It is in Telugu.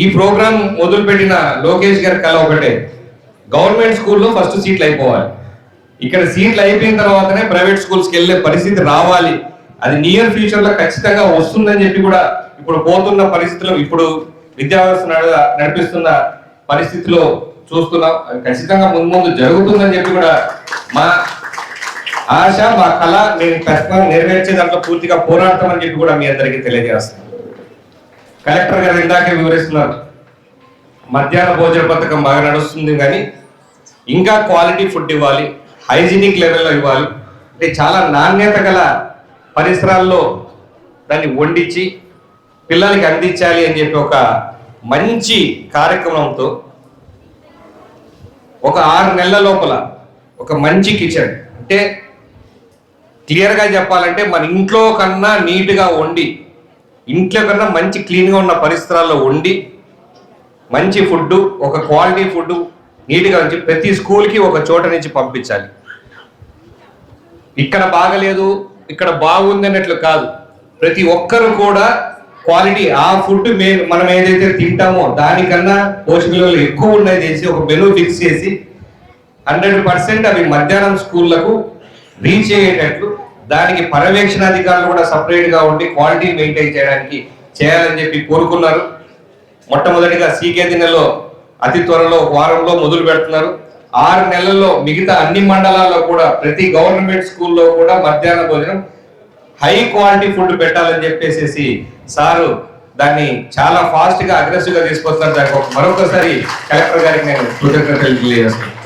ఈ ప్రోగ్రాం మొదలుపెట్టిన లోకేష్ గారి కళ ఒకటే. గవర్నమెంట్ స్కూల్లో ఫస్ట్ సీట్లు అయిపోవాలి. ఇక్కడ సీట్లు అయిపోయిన తర్వాతనే ప్రైవేట్ స్కూల్స్కి వెళ్ళే పరిస్థితి రావాలి. అది నియర్ ఫ్యూచర్లో ఖచ్చితంగా వస్తుందని చెప్పి కూడా ఇప్పుడు పోతున్న పరిస్థితుల్లో ఇప్పుడు విద్యా వ్యవస్థ నడ- నడిపిస్తున్న పరిస్థితిలో చూస్తున్నాం. అది ఖచ్చితంగా ముందు ముందు జరుగుతుందని చెప్పి కూడా మా ఆశ మా కళ నేను ఖచ్చితంగా నెరవేర్చే దాంట్లో పూర్తిగా పోరాడతామని చెప్పి కూడా మీ అందరికీ తెలియజేస్తున్నాను కలెక్టర్ గారు ఇందాకే వివరిస్తున్నారు. మధ్యాహ్న భోజన పథకం బాగా నడుస్తుంది కానీ ఇంకా క్వాలిటీ ఫుడ్ ఇవ్వాలి హైజీనిక్ లెవెల్లో ఇవ్వాలి. అంటే చాలా నాణ్యత గల పరిసరాల్లో దాన్ని వండించి పిల్లలకి అందించాలి అని చెప్పి ఒక మంచి కార్యక్రమంతో ఒక ఆరు నెలల లోపల ఒక మంచి కిచెన్. అంటే క్లియర్గా చెప్పాలంటే మన ఇంట్లో కన్నా నీట్గా వండి ఇంట్లో కన్నా మంచి క్లీన్గా ఉన్న పరిసరాల్లో ఉండి మంచి ఫుడ్ ఒక క్వాలిటీ ఫుడ్ నీట్గా ఉంచి ప్రతి స్కూల్కి ఒక చోట నుంచి పంపించాలి. ఇక్కడ బాగలేదు ఇక్కడ బాగుంది అన్నట్లు కాదు. ప్రతి ఒక్కరు కూడా క్వాలిటీ ఆ ఫుడ్ మే మనం ఏదైతే తింటామో దానికన్నా పోషక విలువలు ఎక్కువ ఉన్నాయి చేసి ఒక మెనూ ఫిక్స్ చేసి హండ్రెడ్ పర్సెంట్ అవి మధ్యాహ్నం స్కూళ్ళకు రీచ్ అయ్యేటట్లు దానికి పర్యవేక్షణాధికారులు కూడా సపరేట్గా ఉండి క్వాలిటీ మెయింటైన్ చేయడానికి చేయాలని చెప్పి కోరుకున్నారు. మొట్టమొదటిగా సీకే నెలలో అతి త్వరలో వారంలో మొదలు పెడుతున్నారు. ఆరు నెలల్లో మిగతా అన్ని మండలాల్లో కూడా ప్రతి గవర్నమెంట్ స్కూల్లో కూడా మధ్యాహ్న భోజనం హై క్వాలిటీ ఫుడ్ పెట్టాలని చెప్పేసి సారు దాన్ని చాలా ఫాస్ట్గా అగ్రెసివ్గా తీసుకొస్తున్నారు. దానికి ఒక- మరొకసారి కలెక్టర్ గారికి నేను కృతజ్ఞతలు తెలియజేస్తాను